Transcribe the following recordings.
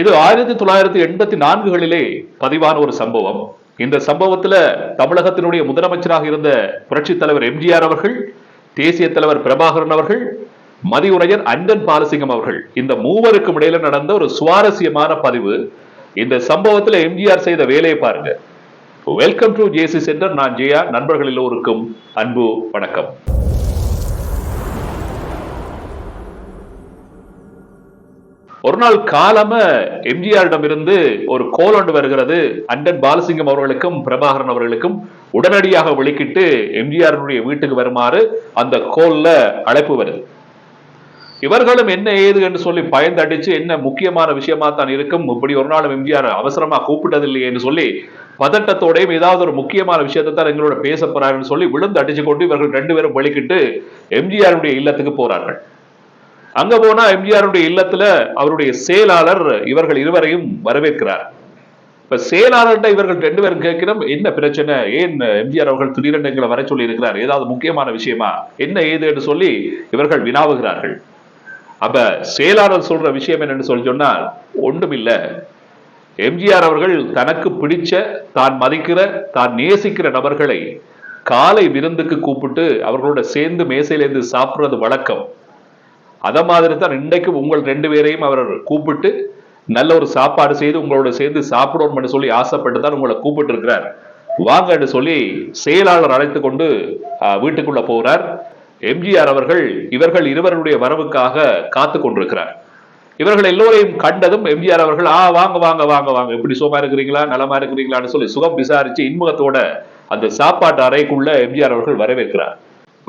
இது ஆயிரத்தி தொள்ளாயிரத்தி எண்பத்தி நான்குகளிலே பதிவான ஒரு சம்பவம். இந்த சம்பவத்துல தமிழகத்தினுடைய முதலமைச்சராக இருந்த புரட்சி தலைவர் எம்ஜிஆர் அவர்கள் தேசிய தலைவர் பிரபாகரன் அவர்கள் மதியுரையர் அண்டன் பாலசிங்கம் அவர்கள் இந்த மூவருக்கும் இடையில நடந்த ஒரு சுவாரஸ்யமான பதிவு. இந்த சம்பவத்துல எம்ஜிஆர் செய்த வேலையை பாருங்க. வெல்கம் டு ஜேசி சென்டர் நான் ஜெயா. நண்பர்கள் எல்லோருக்கும் அன்பு வணக்கம். ஒரு நாள் காலம எம்ஜிஆரிடம் இருந்து ஒரு கோலண்டு வருகிறது. அண்டன் பாலசிங்கம் அவர்களுக்கும் பிரபாகரன் அவர்களுக்கும் உடனடியாக வெளிக்கிட்டு எம்ஜிஆருடைய வீட்டுக்கு வருமாறு அந்த கோல்ல அழைப்பு வருது. இவர்களும் என்ன ஏது என்று சொல்லி பயந்தடிச்சு என்ன முக்கியமான விஷயமா தான் இருக்கும் இப்படி ஒரு நாளும் எம்ஜிஆர் அவசரமா கூப்பிட்டதில்லையே என்று சொல்லி பதட்டத்தோடையும் ஏதாவது ஒரு முக்கியமான விஷயத்தை தான் எங்களோட பேச போறாருன்னு சொல்லி விழுந்து அடிச்சு கொண்டு இவர்கள் ரெண்டு பேரும் வெளிக்கிட்டு எம்ஜிஆருடைய இல்லத்துக்கு போறார்கள். அங்க போனா எம்ஜிஆருடைய இல்லத்துல அவருடைய செயலாளர் இவர்கள் இருவரையும் வரவேற்கிறார். இப்ப செயலாளர்கிட்ட இவர்கள் ரெண்டு பேரும் கேட்கிறோம் என்ன பிரச்சனை? ஏன் எம்ஜிஆர் அவர்கள் திடீரென்று எங்களை வர சொல்லி இருக்கிறார் ஏதாவது முக்கியமான விஷயமா? என்ன ஏது என்று சொல்லி இவர்கள் வினாவுகிறார்கள். அப்ப செயலாளர் சொல்ற விஷயம் என்னன்னு சொல்லி சொன்னால் ஒன்றுமில்ல. எம்ஜிஆர் அவர்கள் தனக்கு பிடிச்ச தான் மதிக்கிற தான் நேசிக்கிற நபர்களை காலை விருந்துக்கு கூப்பிட்டு அவர்களோட சேர்ந்து மேசையிலேருந்து சாப்பிடுறது வழக்கம். அதை மாதிரி தான் இன்றைக்கும் உங்கள் ரெண்டு பேரையும் அவர் கூப்பிட்டு நல்ல ஒரு சாப்பாடு செய்து உங்களோட சேர்ந்து சாப்பிடணும்னு சொல்லி ஆசைப்பட்டு தான் உங்களை கூப்பிட்டு இருக்கிறார். வாங்கன்னு சொல்லி செயலாளர் அழைத்து கொண்டு வீட்டுக்குள்ள போறார். எம்ஜிஆர் அவர்கள் இவர்கள் இருவருடைய வரவுக்காக காத்து கொண்டிருக்கிறார். இவர்கள் எல்லோரையும் கண்டதும் எம்ஜிஆர் அவர்கள் ஆ வாங்க வாங்க வாங்க வாங்க. எப்படி சுகமா இருக்கிறீங்களா? நலமா இருக்கிறீங்களான்னு சொல்லி சுகம் விசாரிச்சு இன்முகத்தோட அந்த சாப்பாட்டு அறைக்குள்ள எம்ஜிஆர் அவர்கள் வரவேற்கிறார்.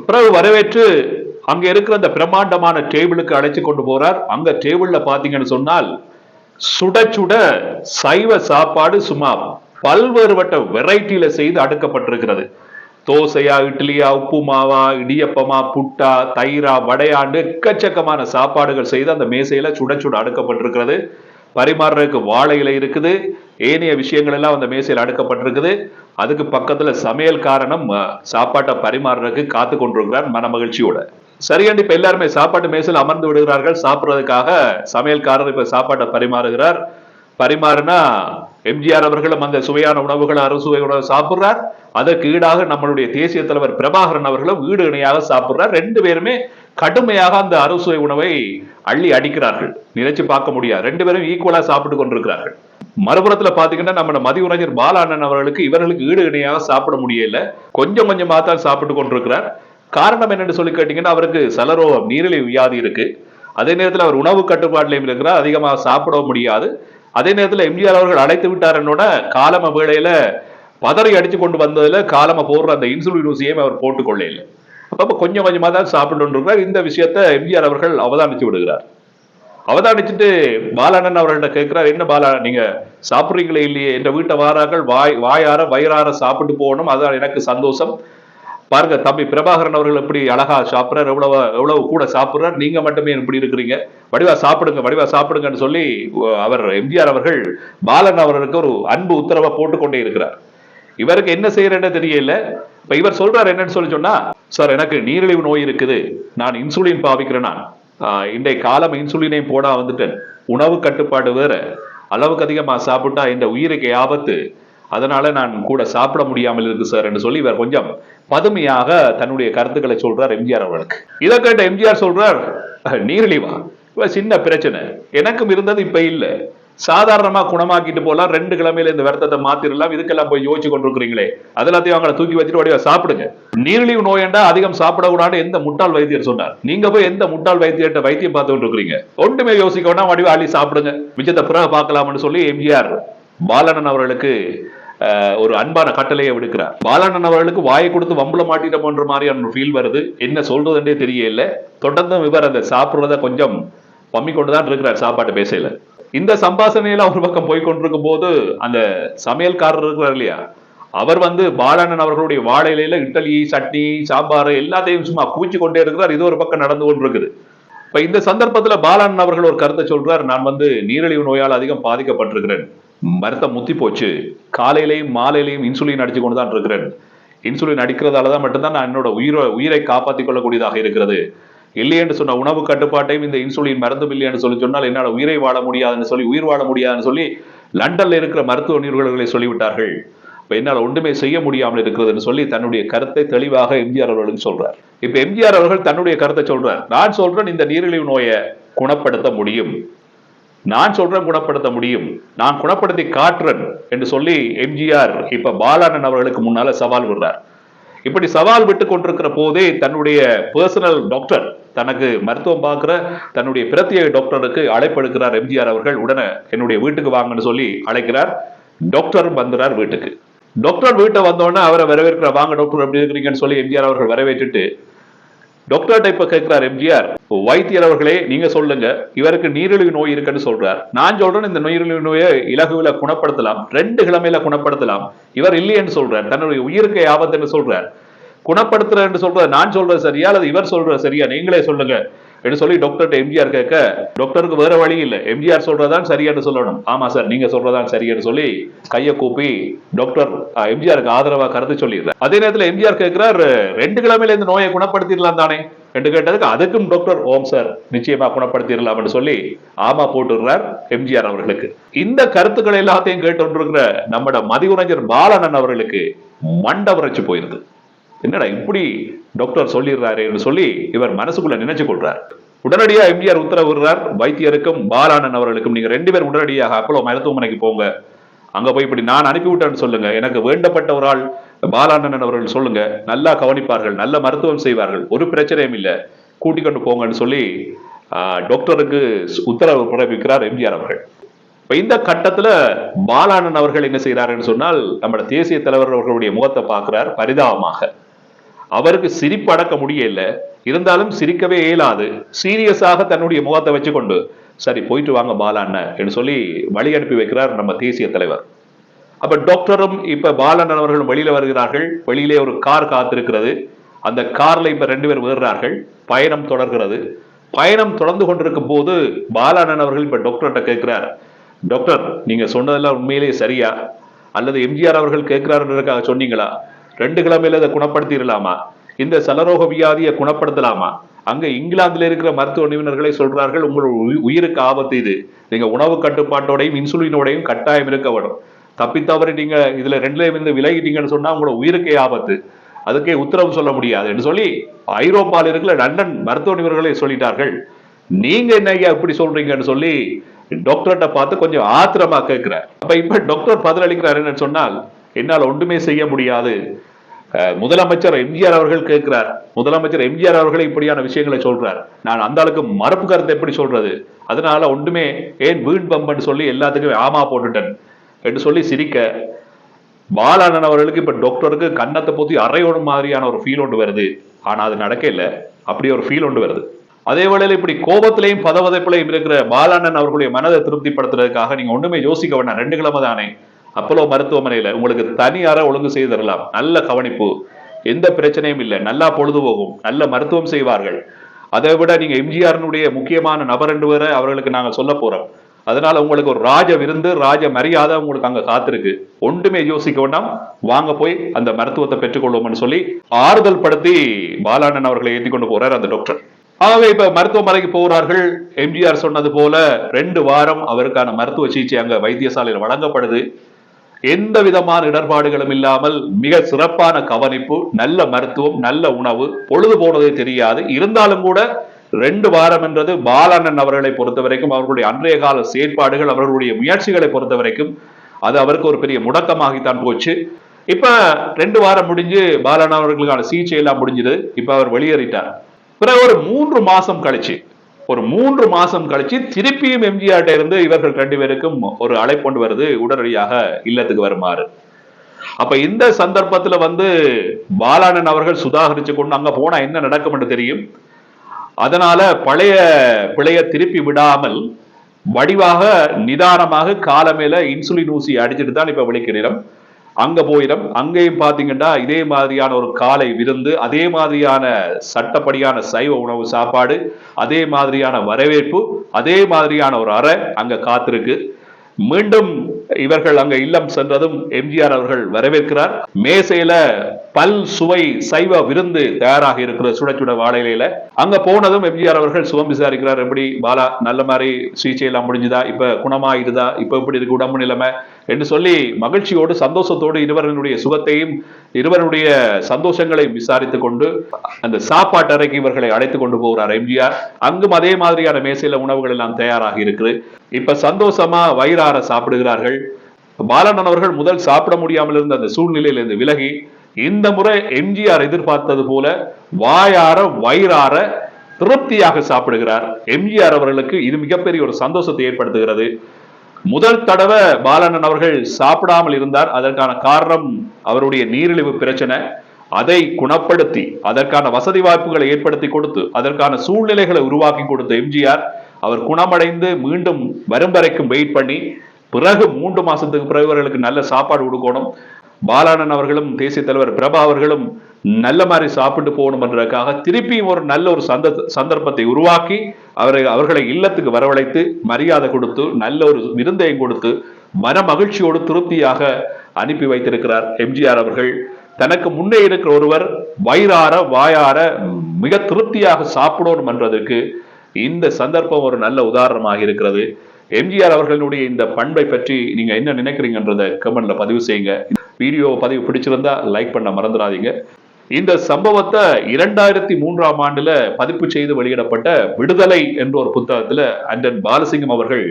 பிறகு வரவேற்று அங்க இருக்கிற அந்த பிரம்மாண்டமான டேபிளுக்கு அழைச்சு கொண்டு போறார். அங்க டேபிள்ல பாத்தீங்கன்னு சொன்னால் சுட சுட சைவ சாப்பாடு சும்மா பல்வேறுபட்ட வெரைட்டியில செய்து அடுக்கப்பட்டிருக்கிறது. தோசையா இட்லியா உப்புமாவா இடியப்பமா புட்டா தயிரா வடையாண்டு எக்கச்சக்கமான சாப்பாடுகள் செய்து அந்த மேசையில சுட சுட அடுக்கப்பட்டிருக்கிறது. பரிமாறுறதுக்கு வாழை இலை இருக்குது. ஏனைய விஷயங்கள் எல்லாம் அந்த மேசையில் அடுக்கப்பட்டிருக்குது. அதுக்கு பக்கத்துல சமையல் காரணம் சாப்பாட்டை பரிமாறுறதுக்கு காத்து கொண்டிருக்கிறார் மன மகிழ்ச்சியோட. சரியாண்டி இப்ப எல்லாருமே சாப்பாட்டு மேசில் அமர்ந்து விடுகிறார்கள். சாப்பிடுறதுக்காக சமையல்காரர் இப்ப சாப்பாட்டை பரிமாறுகிறார். பரிமாறுனா எம்ஜிஆர் அவர்களும் அந்த சுவையான உணவுகளை அறுசுவை உணவு சாப்பிடுறார். அதற்கு ஈடாக நம்மளுடைய தேசிய தலைவர் பிரபாகரன் அவர்களும் ஈடு இணையாக சாப்பிட்றார். ரெண்டு பேருமே கடுமையாக அந்த அறுசுவை உணவை அள்ளி அடிக்கிறார்கள். நினைச்சு பார்க்க முடியாது. ரெண்டு பேரும் ஈக்குவலா சாப்பிட்டு கொண்டிருக்கிறார்கள். மறுபுறத்துல பாத்தீங்கன்னா நம்ம மதியுரைஞர் பாலாண்ணன் அவர்களுக்கு இவர்களுக்கு ஈடு இணையாக சாப்பிட முடியல. கொஞ்சம் கொஞ்சமா தான் சாப்பிட்டு கொண்டிருக்கிறார். காரணம் என்னன்னு சொல்லி கேட்டீங்கன்னா அவருக்கு சலரோகம் நீரிழிவு வியாதி இருக்கு. அதே நேரத்தில் அவர் உணவு கட்டுப்பாட்டிலையும் இருக்கிறார். அதிகமாக சாப்பிட முடியாது. அதே நேரத்தில் எம்ஜிஆர் அவர்கள் அழைத்து விட்டார் என்னோட காலம வேளையில பதறி அடிச்சு கொண்டு வந்ததுல காலம போடுற அந்த இன்சுலின் ஊசியையும் அவர் போட்டுக் கொள்ளையில அப்ப கொஞ்சம் கொஞ்சமா தான் சாப்பிட்டு இருக்கிறார் இந்த விஷயத்தை எம்ஜிஆர் அவர்கள் அவதானித்து விடுகிறார். அவதானிச்சுட்டு பாலானன் அவர்கள்ட்ட கேட்கிறார் என்ன பாலா நீங்க சாப்பிட்றீங்களே இல்லையே? என்ற வீட்டை வாரார்கள் வாய் வாயார வயிறார சாப்பிட்டு போகணும். அதான் எனக்கு சந்தோஷம். பாருங்க தம்பி பிரபாகரன் அவர்கள் எப்படி அழகா சாப்பிடுறார் எவ்வளவு எவ்வளவு கூட சாப்பிடுறார். நீங்க மட்டுமே இப்படி இருக்கிறீங்க. வடிவா சாப்பிடுங்க வடிவா சாப்பிடுங்கன்னு சொல்லி அவர் எம்ஜிஆர் அவர்கள் பாலன் அவர்களுக்கு ஒரு அன்பு உத்தரவை போட்டுக்கொண்டே இருக்கிறார். இவருக்கு என்ன செய்யறேன்னு தெரியல. இப்ப இவர் சொல்றாரு என்னன்னு சொல்லி சொன்னா சார் எனக்கு நீரிழிவு நோய் இருக்குது. நான் இன்சுலின் பாவிக்கிறேன் நான். இன்றைய காலம் இன்சுலினையும் போடா வந்துட்டேன். உணவு கட்டுப்பாடு வேற. அளவுக்கு அதிகமா சாப்பிட்டா இந்த உயிருக்கு ஆபத்து. அதனால நான் கூட சாப்பிட முடியாமல் இருக்கு சார் என்று சொல்லி இவர் கொஞ்சம் பதுமையாக தன்னுடைய கருத்துக்களை சொல்றார் எம்ஜிஆர் அவர்களுக்கு. இதை கேட்ட எம்ஜிஆர் சொல்றார் நீரிழிவா? இவ சின்ன பிரச்சனை. எனக்கும் இருந்தது இப்ப இல்லை. சாதாரணமா குணமாக்கிட்டு போகலாம் ரெண்டு கிழமையில இந்த விரதத்தை மாத்திரலாம். இதுக்கெல்லாம் போய் யோசிச்சு கொண்டிருக்கிறீங்களே. அதெல்லாத்தையும் அவங்களை தூக்கி வச்சுட்டு வடிவா சாப்பிடுங்க. நீரிழிவு நோயண்டா அதிகம் சாப்பிடக்கூடாது எந்த முட்டாள் வைத்தியர் சொன்னார். நீங்க போய் எந்த முட்டாள் வைத்தியர்கிட்ட வைத்தியம் பார்த்து கொண்டிருக்கிறீங்க? ஒன்றுமே யோசிக்க வேண்டாம் வடிவா அள்ளி சாப்பிடுங்க. மிச்சத்தை பிறகு பார்க்கலாம்னு சொல்லி எம்ஜிஆர் பாலனன் அவர்களுக்கு ஒரு அன்பான கட்டளையை விடுக்கிறார். பாலனன் அவர்களுக்கு வாயை கொடுத்து வம்புல மாட்டிட்டோம்ன்ற மாதிரியான ஒரு ஃபீல் வருது. என்ன சொல்றதுன்றே தெரியல. தொடர்ந்தும் இவர் அந்த சாப்பிட்றத கொஞ்சம் பம்மி கொண்டுதான் இருக்கிறார் சாப்பாட்டு பேசையில. இந்த சம்பாசனையில ஒரு பக்கம் போய் கொண்டிருக்கும் போது அந்த சமையல்காரர் இருக்கிறார் இல்லையா? அவர் வந்து பாலானன் அவர்களுடைய வாழை இலையில இட்லி சட்னி சாம்பார் எல்லாத்தையும் சும்மா குவிச்சு கொண்டே இருக்கிறார். இது ஒரு பக்கம் நடந்து கொண்டிருக்குது. இப்ப இந்த சந்தர்ப்பத்துல பாலானன் அவர்கள் ஒரு கருத்தை சொல்றார். நான் வந்து நீரிழிவு நோயால் அதிகம் பாதிக்கப்பட்டிருக்கிறேன். மருத்தம் முத்தி போச்சு. காலையிலையும் மாலையிலையும் இன்சுலின் அடிச்சு கொண்டு தான் இருக்கிறேன். இன்சுலின் அடிக்கிறதால தான் மட்டும்தான் நான் என்னோட உயிரை உயிரை காப்பாற்றிக் கொள்ளக்கூடியதாக இருக்கிறது. இல்லை என்று சொன்ன உணவு கட்டுப்பாட்டையும் இந்த இன்சுலின் மருந்தும் இல்லை என்று சொல்லி சொன்னால் என்னால் உயிரை வாழ முடியாதுன்னு சொல்லி உயிர் வாழ முடியாதுன்னு சொல்லி லண்டனில் இருக்கிற மருத்துவ நிறுவனங்களை சொல்லிவிட்டார்கள். இப்போ என்னால் ஒன்றுமே செய்ய முடியாமல் இருக்கிறதுன்னு சொல்லி தன்னுடைய கருத்தை தெளிவாக எம்ஜிஆர் அவர்களும் சொல்றார். இப்போ எம்ஜிஆர் அவர்கள் தன்னுடைய கருத்தை சொல்றார். நான் சொல்றேன் இந்த நீரிழிவு நோயை குணப்படுத்த முடியும். நான் சொல்றேன் குணப்படுத்த முடியும். நான் குணப்படுத்தி காட்டுறேன் என்று சொல்லி எம்ஜிஆர் இப்ப பாலானன் அவர்களுக்கு முன்னால சவால் விடுறார். இப்படி சவால் விட்டு கொண்டிருக்கிற போதே தன்னுடைய பர்சனல் டாக்டர் தனக்கு மருத்துவம் பார்க்கிற தன்னுடைய பிரத்யேக டாக்டருக்கு அழைப்படுகிறார் எம்ஜிஆர் அவர்கள். உடனே என்னுடைய வீட்டுக்கு வாங்கன்னு சொல்லி அழைக்கிறார். டாக்டரும் வந்துறார் வீட்டுக்கு. டாக்டர் வீட்டை வந்தோடனே அவரை வரவேற்கிற வாங்க டாக்டர் எப்படி இருக்கிறீங்கன்னு சொல்லி எம்ஜிஆர் அவர்கள் வரவேற்றுட்டு டாக்டர்கிட்ட இப்ப கேட்கிறார் எம்ஜிஆர் வைத்தியர் அவர்களே நீங்க சொல்லுங்க. இவருக்கு நீரிழிவு நோய் இருக்குன்னு சொல்றார். நான் சொல்றேன் இந்த நீரிழிவு நோயை இலகுவில குணப்படுத்தலாம். ரெண்டு கிழமையில குணப்படுத்தலாம். இவர் இல்லையென்று சொல்றார். தன்னுடைய உயிருக்கு ஆபத்துன்னு சொல்றார். குணப்படுத்துறேன்னு சொல்றது நான் சொல்றது சரியா? அல்லது இவர் சொல்றது சரியா? நீங்களே சொல்லுங்க. என்று சொல்லி டாக்டர்கிட்ட எம்ஜிஆர் கேட்க டாக்டருக்கு வேற வழி இல்லை. எம்ஜிஆர் சொல்றதான் சரியான்னு சொல்லணும். ஆமா சார் நீங்க சொல்றதான் சரியான்னு சொல்லி கையை கூப்பி டாக்டர் எம்ஜிஆருக்கு ஆதரவா கருத்து சொல்லிடுறார். அதே நேரத்தில் எம்ஜிஆர் கேட்கிறார் ரெண்டு கிழமையில இந்த நோயை குணப்படுத்திடலாம் தானே என்று கேட்டதுக்கு அதுக்கும் டாக்டர் ஓம் சார் நிச்சயமா குணப்படுத்திடலாம் சொல்லி ஆமா போட்டுறார் எம்ஜிஆர் அவர்களுக்கு. இந்த கருத்துக்களை எல்லாத்தையும் கேட்டு நம்மட மதியுரைஞர் பாலனன் அவர்களுக்கு மண்டவரைச்சு போயிருது என்னடா இப்படி டாக்டர் சொல்லிடுறாரு என்று சொல்லி இவர் மனசுக்குள்ள நினைச்சு கொள்றார். உடனடியா எம்ஜிஆர் உத்தரவிடுறார் வைத்தியருக்கும் பாலானன் அவர்களுக்கும் நீங்க ரெண்டு பேரும் உடனடியாக அப்பளோ மருத்துவமனைக்கு போங்க. அங்க போய் இப்படி நான் அனுப்பிவிட்டேன்னு சொல்லுங்க. எனக்கு வேண்டப்பட்ட ஒரு ஆள் பாலானன் அவர்கள் சொல்லுங்க. நல்லா கவனிப்பார்கள் நல்ல மருத்துவம் செய்வார்கள். ஒரு பிரச்சனையும் இல்லை. கூட்டிக் கொண்டு போங்கன்னு சொல்லி டாக்டருக்கு உத்தரவு பிறப்பிக்கிறார் எம்ஜிஆர் அவர்கள். இப்ப இந்த கட்டத்துல பாலானன் அவர்கள் என்ன செய்கிறாருன்னு சொன்னால் நம்ம தேசிய தலைவர் அவர்களுடைய முகத்தை பார்க்கிறார் பரிதாபமாக. அவருக்கு சிரிப்பு அடக்க முடியல. இருந்தாலும் சிரிக்கவே இயலாது. சீரியஸாக தன்னுடைய முகத்தை வச்சுக்கொண்டு சரி போயிட்டு வாங்க பாலாண்ண என்று சொல்லி வழி அனுப்பி வைக்கிறார் நம்ம தேசிய தலைவர். அப்ப டாக்டரும் இப்ப பாலண்ணன் அவர்கள் வெளியில வருகிறார்கள். வெளியிலே ஒரு கார் காத்திருக்கிறது. அந்த கார்ல இப்ப ரெண்டு பேர் வேறுறார்கள் பயணம் தொடர்கிறது. பயணம் தொடர்ந்து கொண்டிருக்கும் போது பாலாண்ணன் அவர்கள் இப்ப டாக்டர்கிட்ட கேட்கிறார் டாக்டர் நீங்க சொன்னதெல்லாம் உண்மையிலேயே சரியா? அல்லது எம்ஜிஆர் அவர்கள் கேட்கிறாருன்றதுக்காக சொன்னீங்களா? ரெண்டு கிழமையில அதை குணப்படுத்திடலாமா? இந்த சலரோக வியாதியை குணப்படுத்தலாமா? அங்க இங்கிலாந்துல இருக்கிற மருத்துவ நிபுணர்களே சொல்றார்கள் உங்களோட உயிருக்கு ஆபத்து இது. நீங்க உணவு கட்டுப்பாட்டோடையும் இன்சுலினோடையும் கட்டாயம் இருக்க வேணும். தப்பித்தவரை நீங்க இதுல ரெண்டுல இருந்து விலகிட்டீங்கன்னு சொன்னா உங்களோட உயிருக்கே ஆபத்து. அதுக்கே உத்தரவு சொல்ல முடியாதுன்னு சொல்லி ஐரோப்பாவில் இருக்கிற லண்டன் மருத்துவ நிபுணர்களே சொல்லிட்டார்கள். நீங்க என்ன ஐயா இப்படி சொல்றீங்கன்னு சொல்லி டாக்டர்கிட்ட பார்த்து கொஞ்சம் ஆத்திரமா கேட்கிறார். அப்ப இப்ப டாக்டர் பதில் அளிக்கிறார் என்னன்னு சொன்னால் என்னால் ஒன்றுமே செய்ய முடியாது. முதலமைச்சர் எம்ஜிஆர் அவர்கள் கேட்கிறார். முதலமைச்சர் எம்ஜிஆர் அவர்கள் இப்படியான விஷயங்களை சொல்றார். நான் அந்த அளவுக்கு மரப்பு கருத்தை எப்படி சொல்றது? அதனால ஒன்றுமே ஏன் வீண் பம்பன் சொல்லி எல்லாத்துக்கும் ஆமா போட்டுட்டேன் என்று சொல்லி சிரிக்க பாலானன் அவர்களுக்கு இப்ப டாக்டருக்கு கன்னத்தை போத்தி அறையோடு மாதிரியான ஒரு ஃபீல் ஒன்று வருது. ஆனா அது நடக்க இல்லை. அப்படி ஒரு ஃபீல் ஒன்று வருது. அதே வேளையில் இப்படி கோபத்திலையும் பதவதைப்பிலையும் இருக்கிற பாலானன் அவர்களுடைய மனதை திருப்திப்படுத்துறதுக்காக நீங்க ஒண்ணுமே யோசிக்க வேண்டாம். ரெண்டு கிழமை தானே. அப்போலோ மருத்துவமனையில உங்களுக்கு தனி அறை ஒழுங்கு செய்து தரலாம். நல்ல கவனிப்பு. எந்த பிரச்சனையும் இல்லை. நல்லா பொழுது போகும் நல்ல மருத்துவம் செய்வார்கள். அதை விட நீங்க எம்ஜிஆர்னுடைய முக்கியமான நபர் என்று பேரை அவர்களுக்கு நாங்கள் சொல்ல போறோம். அதனால உங்களுக்கு ஒரு ராஜ விருந்து ராஜ மரியாதை உங்களுக்கு அங்க காத்திருக்கு. ஒன்றுமே யோசிக்க வேண்டாம். வாங்க போய் அந்த மருத்துவத்தை பெற்றுக்கொள்வோம்னு சொல்லி ஆறுதல் படுத்தி பாலானன் அவர்களை ஏற்றி கொண்டு போறார் அந்த டாக்டர் ஆகவே இப்ப மருத்துவமனைக்கு போகிறார்கள். எம்ஜிஆர் சொன்னது போல ரெண்டு வாரம் அவருக்கான மருத்துவ சிகிச்சை அங்க வைத்தியசாலையில் வழங்கப்படுது. எந்த விதமான இடர்பாடுகளும் இல்லாமல் மிக சிறப்பான கவனிப்பு நல்ல மருத்துவம் நல்ல உணவு பொழுது போனதே தெரியாது. இருந்தாலும் கூட ரெண்டு வாரம் என்றது பாலண்ணன் அவர்களை பொறுத்த வரைக்கும் அவர்களுடைய அன்றைய கால செயற்பாடுகள் அவர்களுடைய முயற்சிகளை பொறுத்த வரைக்கும் அது அவருக்கு ஒரு பெரிய முடக்கமாகித்தான் போச்சு. இப்ப ரெண்டு வாரம் முடிஞ்சு பாலண்ணன் அவர்களுக்கான சிகிச்சை எல்லாம் முடிஞ்சது. இப்ப அவர் வெளியேறிட்டார். பிறகு ஒரு மூன்று மாசம் கழிச்சு ஒரு மூன்று மாசம் கழிச்சு திருப்பியும் எம்ஜிஆர்ட்ட இருந்து இவர்கள் ரெண்டு பேருக்கும் ஒரு அழைப்பொண்டு வருது உடனடியாக இல்லத்துக்கு வருமாறு. அப்ப இந்த சந்தர்ப்பத்துல வந்து பாலானன் அவர்கள் சுதாகரிச்சு கொண்டு அங்க போனா என்ன நடக்கும் என்று தெரியும். அதனால பழைய பிழைய திருப்பி விடாமல் வடிவாக நிதானமாக காலமேல இன்சுலின் ஊசி அடிச்சுட்டு தான் இப்ப விழிக்கிறோம் அங்க போயிடும். அங்கேயும் பாத்தீங்கன்னா இதே மாதிரியான ஒரு காலை விருந்து அதே மாதிரியான சட்டப்படியான சைவ உணவு சாப்பாடு அதே மாதிரியான வரவேற்பு அதே மாதிரியான ஒரு அறை அங்க காத்திருக்கு. மீண்டும் இவர்கள் அங்க இல்லம் சென்றதும் எம்ஜிஆர் அவர்கள் வரவேற்கிறார். மேசையில பல் சுவை சைவ விருந்து தயாராக இருக்கிற சுட சுட வாழையில அங்க போனதும் எம்ஜிஆர் அவர்கள் சுகம் விசாரிக்கிறார். எப்படி பாலா நல்ல மாதிரி சிகிச்சை எல்லாம் முடிஞ்சுதா? இப்ப குணமாயிடுதா? இப்ப எப்படி இருக்கு உடம்பு நிலைமை? என்று சொல்லி மகிழ்ச்சியோடு சந்தோஷத்தோடு இருவரனுடைய சுகத்தையும் இருவருடைய சந்தோஷங்களை விசாரித்துக் கொண்டு அந்த சாப்பாட்டு அறைக்கு இவர்களை அழைத்துக் கொண்டு போகிறார் எம்ஜிஆர். அங்கும் அதே மாதிரியான மேசையில உணவுகள் எல்லாம் தயாராக இருக்குது. இப்ப சந்தோஷமா வயிறார சாப்பிடுகிறார்கள். பாலன் அவர்கள் முதல் சாப்பிட முடியாமல் இருந்த அந்த சூழ்நிலையிலிருந்து விலகி இந்த முறை எம்ஜிஆர் எதிர்பார்த்தது போல வாயார வயிறார திருப்தியாக சாப்பிடுகிறார். எம்ஜிஆர் அவர்களுக்கு இது மிகப்பெரிய ஒரு சந்தோஷத்தை ஏற்படுத்துகிறது. முதல் தடவை பாலண்ணன் அவர்கள் சாப்பிடாமல் இருந்தார். அதற்கான காரணம் அவருடைய நீரிழிவு பிரச்சனை. அதை குணப்படுத்தி அதற்கான வசதி வாய்ப்புகளை ஏற்படுத்தி கொடுத்து அதற்கான சூழ்நிலைகளை உருவாக்கி கொடுத்த எம்ஜிஆர் அவர் குணமடைந்து மீண்டும் வரும் வரைக்கும் வெயிட் பண்ணி பிறகு மூன்று மாசத்துக்கு பிறகு அவர்களுக்கு நல்ல சாப்பாடு கொடுக்கணும். பாலானன் அவர்களும் தேசிய தலைவர் பிரபா அவர்களும் நல்ல மாதிரி சாப்பிட்டு போகணும்ன்றதுக்காக திருப்பியும் ஒரு நல்ல ஒரு சந்த சந்தர்ப்பத்தை உருவாக்கி அவரை அவர்களை இல்லத்துக்கு வரவழைத்து மரியாதை கொடுத்து நல்ல ஒரு விருந்தையும் கொடுத்து மன மகிழ்ச்சியோடு திருப்தியாக அனுப்பி வைத்திருக்கிறார் எம்ஜிஆர் அவர்கள். தனக்கு முன்னே இருக்கிற ஒருவர் வயிறார வாயார மிக திருப்தியாக சாப்பிடணும் என்றதற்கு இந்த சந்தர்ப்பம் ஒரு நல்ல உதாரணமாக இருக்கிறது. எம்ஜிஆர் அவர்களுடைய இந்த பண்பை பற்றி நீங்க என்ன நினைக்கிறீங்கன்றத கமெண்ட்ல பதிவு செய்யுங்க. வீடியோ பதிவு பிடிச்சிருந்தா லைக் பண்ண மறந்துடாதீங்க. இந்த சம்பவத்தை இரண்டாயிரத்தி மூன்றாம் ஆண்டுல பதிப்பு செய்து வெளியிடப்பட்ட விடுதலை என்ற ஒரு புத்தகத்துல அண்டன் பாலசிங்கம் அவர்கள்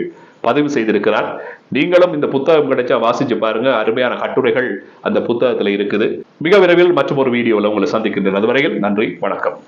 பதிவு செய்திருக்கிறார். நீங்களும் இந்த புத்தகம் கிடைச்சா வாசிச்சு பாருங்க. அருமையான கட்டுரைகள் அந்த புத்தகத்துல இருக்குது. மிக விரைவில் மற்றும் ஒரு வீடியோவில் உங்களை சந்திக்கின்றேன். அதுவரையில் நன்றி வணக்கம்.